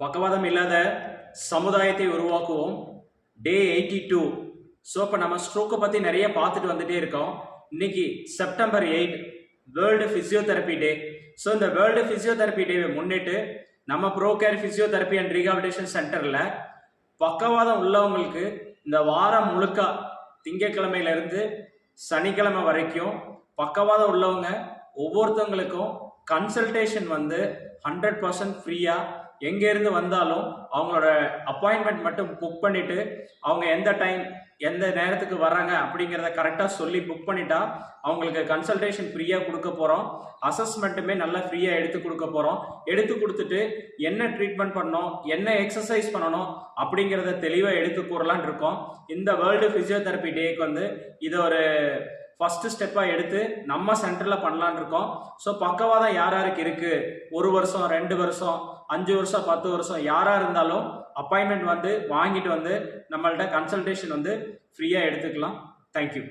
பக்கவாதம் இல்லாத சமுதாயத்தை உருவாக்குவோம். டே எயிட்டி டூ ஸோ இப்போ நம்ம ஸ்ட்ரோக்கை பற்றி நிறைய பார்த்துட்டு வந்துட்டே இருக்கோம். இன்னைக்கு September eight world physiotherapy day so இந்த வேர்ல்டு ஃபிசியோதெரப்பி டேவை முன்னிட்டு நம்ம pro care physiotherapy and rehabilitation சென்டரில் பக்கவாதம் உள்ளவங்களுக்கு இந்த வாரம் முழுக்க திங்கட்கிழமையிலிருந்து சனிக்கிழமை வரைக்கும் பக்கவாதம் உள்ளவங்க ஒவ்வொருத்தவங்களுக்கும் கன்சல்டேஷன் வந்து ஹண்ட்ரட் பர்சன்ட் ஃப்ரீயாக எங்கேருந்து வந்தாலும் அவங்களோட அப்பாயின்மெண்ட் மட்டும் புக் பண்ணிவிட்டு அவங்க எந்த டைம் எந்த நேரத்துக்கு வராங்க அப்படிங்கிறத கரெக்டாக சொல்லி புக் பண்ணிட்டா அவங்களுக்கு கன்சல்டேஷன் ஃப்ரீயாக கொடுக்க போகிறோம் அசஸ்மெண்ட்டுமே நல்லா ஃப்ரீயாக எடுத்து கொடுக்க போகிறோம் எடுத்து கொடுத்துட்டு என்ன ட்ரீட்மெண்ட் பண்ணணும் என்ன எக்ஸசைஸ் பண்ணணும் அப்படிங்கிறத தெளிவாக எடுத்து கூறலான் இருக்கோம். இந்த வேர்ல்டு ஃபிசியோதெரப்பி டேக்கு வந்து இது ஒரு ஃபர்ஸ்ட் ஸ்டெப்பாக எடுத்து நம்ம சென்டரில் பண்ணலான் இருக்கோம். ஸோ பக்கவாதம் யார் யாருக்கு இருக்குது ஒரு வருஷம் ரெண்டு வருஷம் அஞ்சு வருஷம் பத்து வருஷம் யாராக இருந்தாலும் அப்பாயின்மெண்ட் வந்து வாங்கிட்டு வந்து நம்மள்ட்ட கன்சல்டேஷன் வந்து ஃப்ரீயாக எடுத்துக்கலாம். தேங்க்யூ